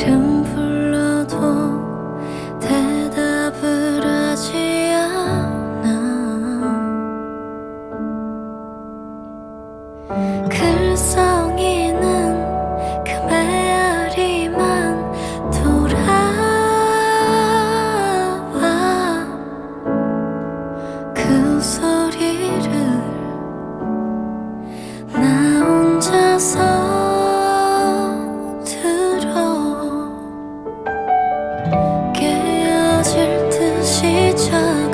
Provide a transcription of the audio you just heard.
想。 참